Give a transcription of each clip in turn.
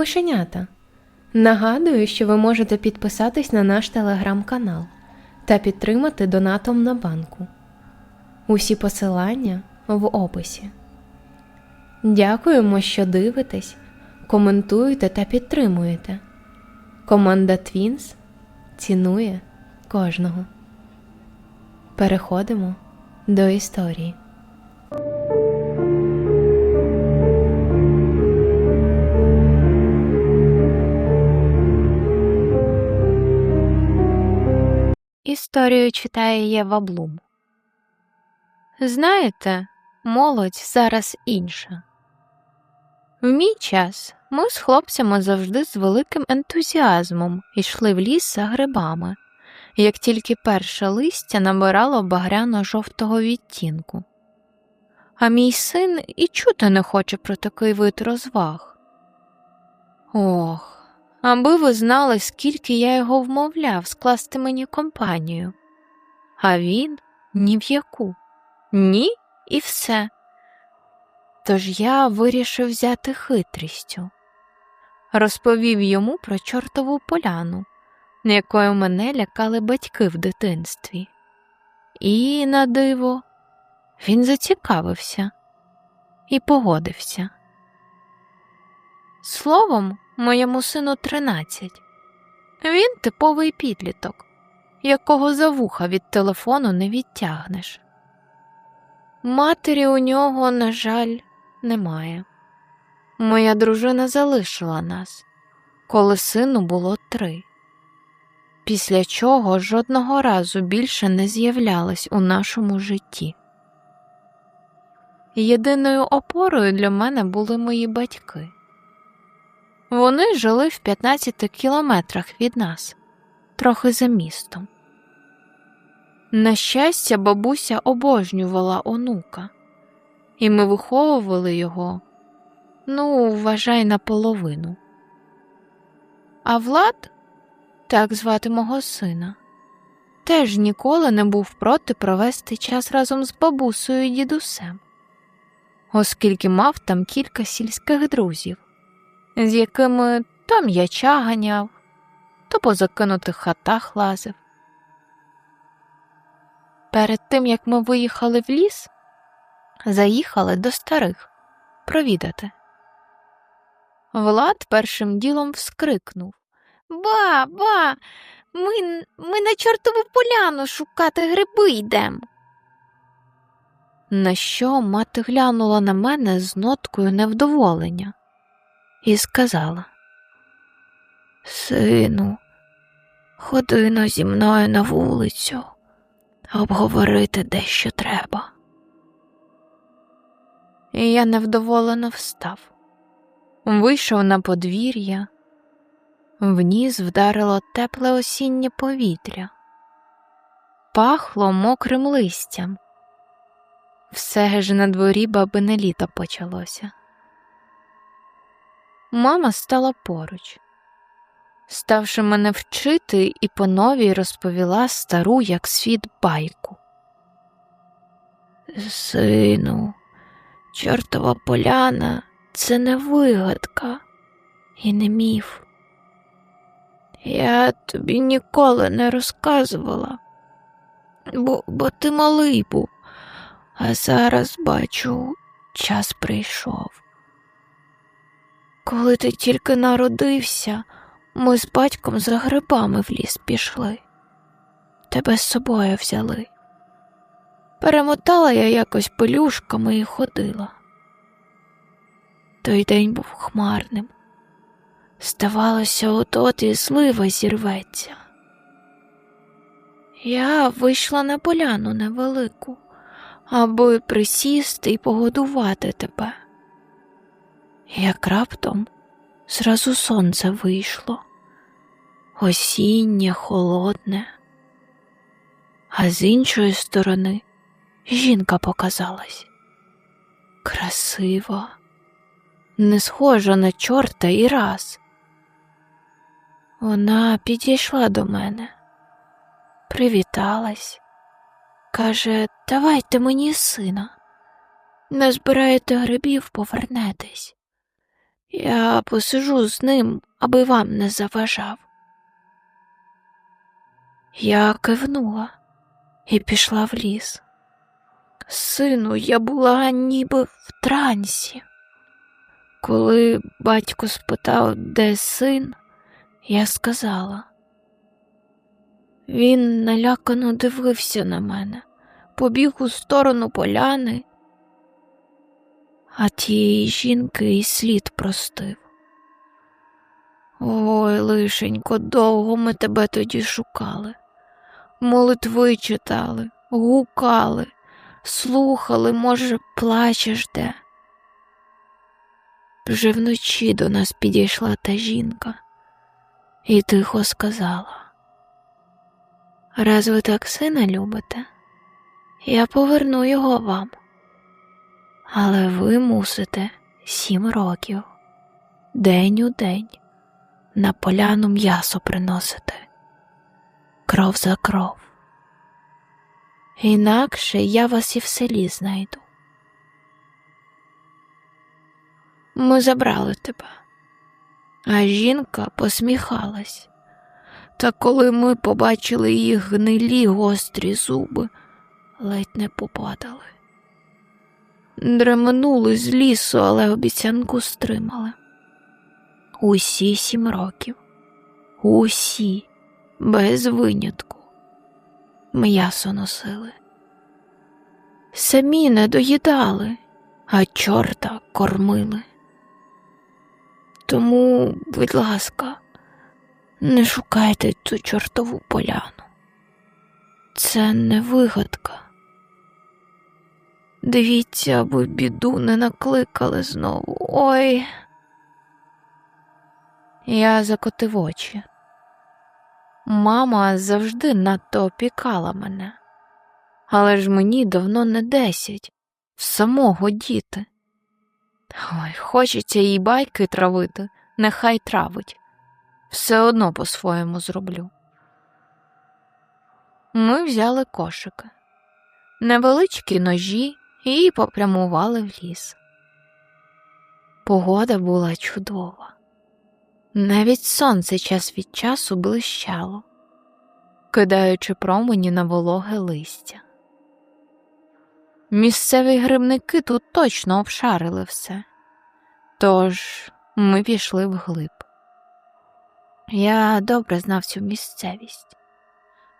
мишенята. Нагадую, що ви можете підписатись на наш телеграм-канал та підтримати донатом на банку. Усі посилання в описі. Дякуємо, що дивитесь, коментуєте та підтримуєте. Команда Twins цінує кожного. Переходимо до історії. Історію читає Єва Блум. Знаєте, молодь зараз інша. В мій час ми з хлопцями завжди з великим ентузіазмом йшли в ліс за грибами, як тільки перше листя набирало багряно-жовтого відтінку. А мій син і чути не хоче про такий вид розваг. Ох, аби ви знали, скільки я його вмовляв скласти мені компанію. А він ні в яку. Ні і все. Тож я вирішив взяти хитрістю. Розповів йому про чортову поляну, якою мене лякали батьки в дитинстві. І, на диво, він зацікавився і погодився. Словом, моєму сину тринадцять. Він типовий підліток, якого за вуха від телефону не відтягнеш. Матері у нього, на жаль, немає. Моя дружина залишила нас, коли сину було три, після чого жодного разу більше не з'являлась у нашому житті. Єдиною опорою для мене були мої батьки. Вони жили в 15 кілометрах від нас, трохи за містом. На щастя, бабуся обожнювала онука, і ми виховували його, ну, вважай, наполовину. А Влад, так звати мого сина, теж ніколи не був проти провести час разом з бабусею і дідусем, оскільки мав там кілька сільських друзів, з якими то м'яча ганяв, то по закинутих хатах лазив. Перед тим як ми виїхали в ліс, заїхали до старих провідати. Влад першим ділом вскрикнув Ба, ба, ми, ми на чортову поляну шукати гриби йдем. На що мати глянула на мене з ноткою невдоволення і сказала Сину, ходи но зі мною на вулицю обговорити дещо треба. І я невдоволено встав, вийшов на подвір'я, в ніс вдарило тепле осіннє повітря, пахло мокрим листям. Все ж на дворі бабине літо почалося. Мама стала поруч ставши мене вчити, і по новій розповіла стару, як світ байку. Сину, чортова поляна це не вигадка і не міф. Я тобі ніколи не розказувала, бо, бо ти малий був, а зараз бачу, час прийшов. Коли ти тільки народився, ми з батьком за грибами в ліс пішли. Тебе з собою взяли. Перемотала я якось пелюшками і ходила. Той день був хмарним. Здавалося, от-от і злива зірветься. Я вийшла на поляну невелику, аби присісти і погодувати тебе. Як раптом зразу сонце вийшло, осіннє, холодне, а з іншої сторони жінка показалась. Красива, не схожа на чорта і раз. Вона підійшла до мене, привіталась, каже, давайте мені сина, назбираєте грибів, повернетесь. Я посижу з ним, аби вам не заважав. Я кивнула і пішла в ліс. Сину, я була ніби в трансі. Коли батько спитав, де син, я сказала. Він налякано дивився на мене, побіг у сторону поляни, а тієї жінки і слід простив. Ой, лишенько, довго ми тебе тоді шукали, молитви читали, гукали, слухали, може, плачеш де. Вже вночі до нас підійшла та жінка і тихо сказала. Раз ви так сина любите, я поверну його вам. Але ви мусите сім років, день у день, на поляну м'ясо приносити, кров за кров. Інакше я вас і в селі знайду. Ми забрали тебе, а жінка посміхалась. Та коли ми побачили її гнилі гострі зуби, ледь не попадали. Дременули з лісу, але обіцянку стримали. Усі сім років, усі, без винятку, м'ясо носили. Самі не доїдали, а чорта кормили. Тому, будь ласка, не шукайте цю чортову поляну. Це не вигадка. Дивіться, аби біду не накликали знову. Ой. Я закотив очі. Мама завжди надто опікала мене, але ж мені давно не десять, самого діти. Ой, хочеться їй байки травити, нехай травить. Все одно по-своєму зроблю. Ми взяли кошики, невеличкі ножі і попрямували в ліс. Погода була чудова. Навіть сонце час від часу блищало, кидаючи промені на вологе листя. Місцеві грибники тут точно обшарили все, тож ми пішли вглиб. Я добре знав цю місцевість,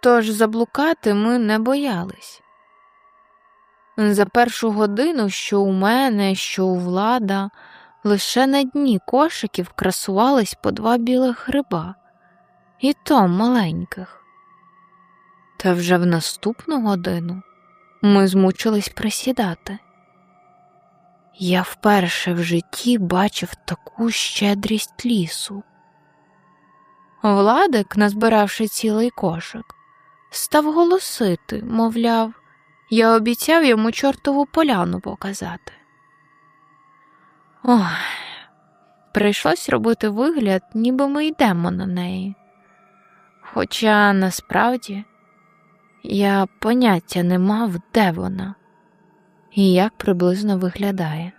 тож заблукати ми не боялись. За першу годину, що у мене, що у влада, лише на дні кошиків красувались по два білих гриба, і то маленьких. Та вже в наступну годину ми змучились присідати. Я вперше в житті бачив таку щедрість лісу. Владик, назбиравши цілий кошик, став голосити, мовляв, я обіцяв йому чортову поляну показати. Ох, прийшлось робити вигляд, ніби ми йдемо на неї. Хоча насправді я поняття не мав, де вона і як приблизно виглядає.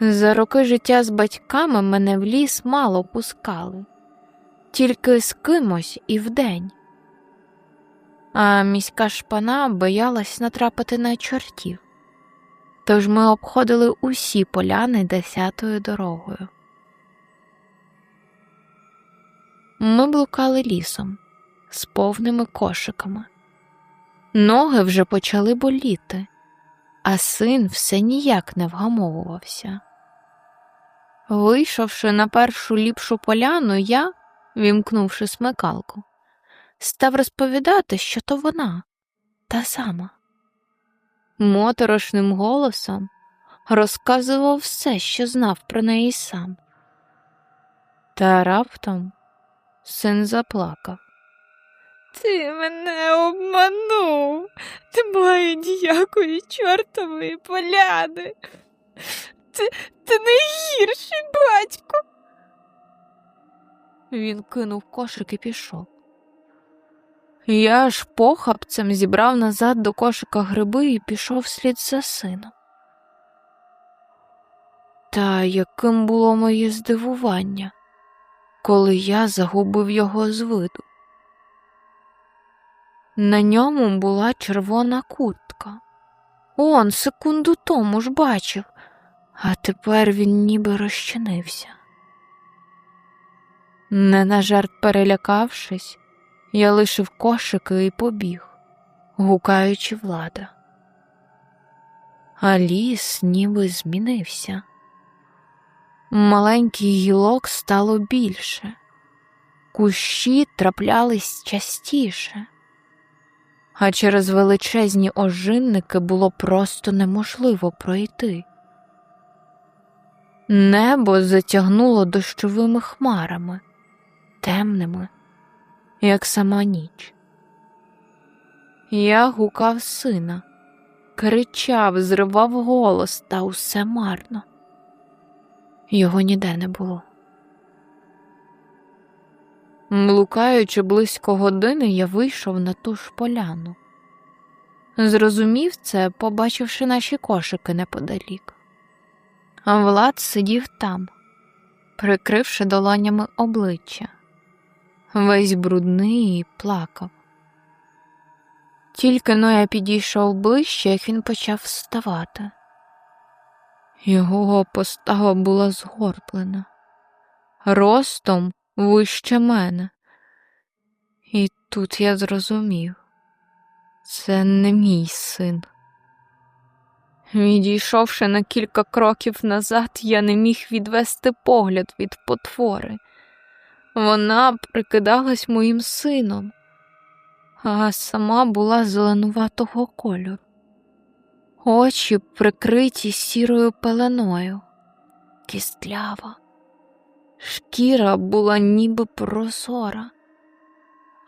За роки життя з батьками мене в ліс мало пускали, тільки з кимось і вдень. А міська шпана боялась натрапити на чортів, тож ми обходили усі поляни десятою дорогою. Ми блукали лісом з повними кошиками. Ноги вже почали боліти, а син все ніяк не вгамовувався. Вийшовши на першу ліпшу поляну, я, вімкнувши смикалку, став розповідати, що то вона, та сама. Моторошним голосом розказував все, що знав про неї сам. Та раптом син заплакав. Ти мене обманув. Немає ніякої чортової поляни. Ти, ти найгірший батько. Він кинув кошик і пішов. Я ж похапцем зібрав назад до кошика гриби і пішов слід за сином. Та яким було моє здивування, коли я загубив його з виду. На ньому була червона куртка. Он секунду тому ж бачив, а тепер він ніби розчинився. Не на жарт перелякавшись, я лишив кошики і побіг, гукаючи влада. А ліс ніби змінився. Маленький гілок стало більше, кущі траплялись частіше, а через величезні ожинники було просто неможливо пройти. Небо затягнуло дощовими хмарами, темними, як сама ніч. Я гукав сина, кричав, зривав голос, та усе марно. Його ніде не було. Блукаючи близько години, я вийшов на ту ж поляну. Зрозумів це, побачивши наші кошики неподалік. А Влад сидів там, прикривши долонями обличчя, весь брудний і плакав. Тільки но я підійшов ближче, як він почав вставати. Його постава була згорблена, ростом вище мене. І тут я зрозумів це не мій син. Відійшовши на кілька кроків назад, я не міг відвести погляд від потвори. Вона прикидалась моїм сином, а сама була зеленуватого кольору. Очі прикриті сірою пеленою, кістлява, шкіра була ніби прозора,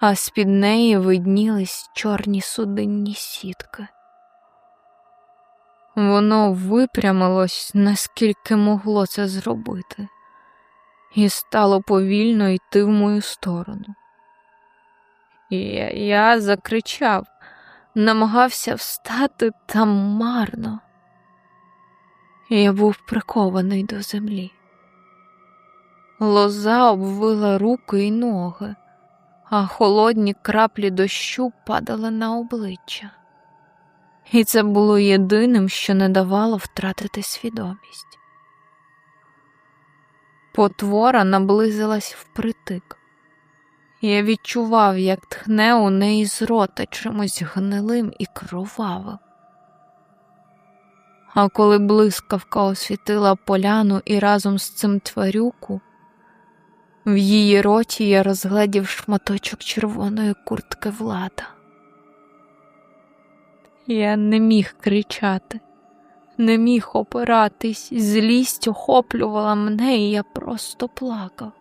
а з-під неї виднілись чорні судинні сітки. Воно випрямилось, наскільки могло це зробити, і стало повільно йти в мою сторону. І я, я закричав намагався встати там марно. Я був прикований до землі. Лоза обвила руки й ноги, а холодні краплі дощу падали на обличчя. І це було єдиним, що не давало втратити свідомість. Потвора наблизилась впритик. Я відчував, як тхне у неї з рота чимось гнилим і кровавим. А коли блискавка освітила поляну і разом з цим тварюку, в її роті я розгледів шматочок червоної куртки влада. Я не міг кричати, не міг опиратись, злість охоплювала мене, і я просто плакав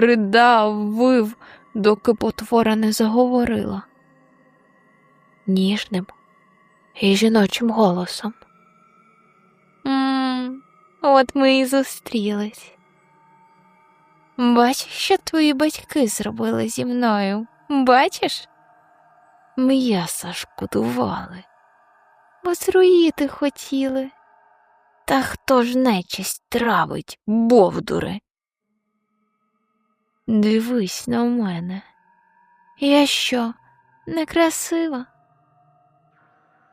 ридав, вив, доки потвора не заговорила. Ніжним і жіночим голосом. Мм, от ми і зустрілись. Бачиш, що твої батьки зробили зі мною? Бачиш? М'яса шкодували, бо зруїти хотіли. Та хто ж нечисть травить, бовдури? Дивись на мене. Я що, некрасива?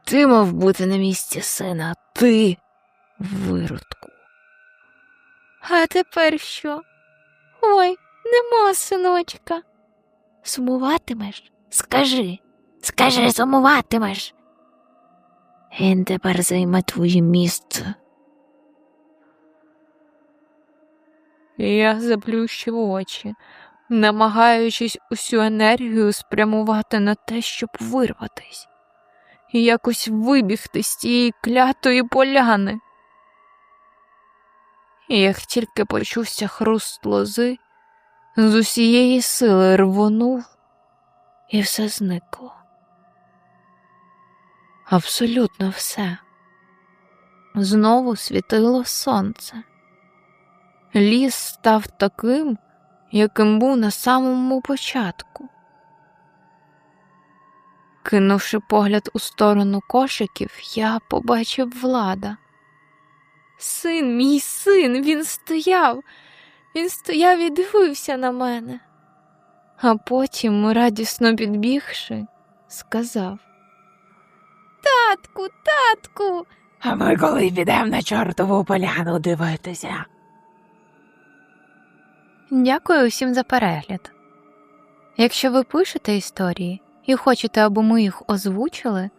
Ти мав бути на місці сина, ти виродку. А тепер що? Ой, нема синочка. Сумуватимеш? Скажи, скажи, сумуватимеш. Він тепер займе твоє місце. Я заплющив очі, намагаючись усю енергію спрямувати на те, щоб вирватись, і якось вибігти з тієї клятої поляни. І як тільки почувся хруст лози, з усієї сили рвонув, і все зникло. Абсолютно все. Знову світило сонце. Ліс став таким, яким був на самому початку. Кинувши погляд у сторону кошиків, я побачив влада. Син, мій син, він стояв. Він стояв і дивився на мене. А потім, радісно підбігши, сказав Татку, татку. А ми коли підемо на чортову поляну дивитися. Дякую усім за перегляд. Якщо ви пишете історії і хочете, аби ми їх озвучили,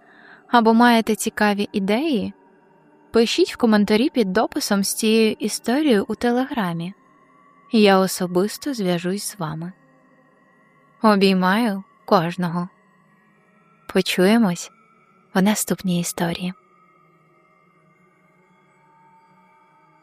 або маєте цікаві ідеї, пишіть в коментарі під дописом з цією історією у телеграмі. Я особисто зв'яжусь з вами. Обіймаю кожного. Почуємось у наступній історії.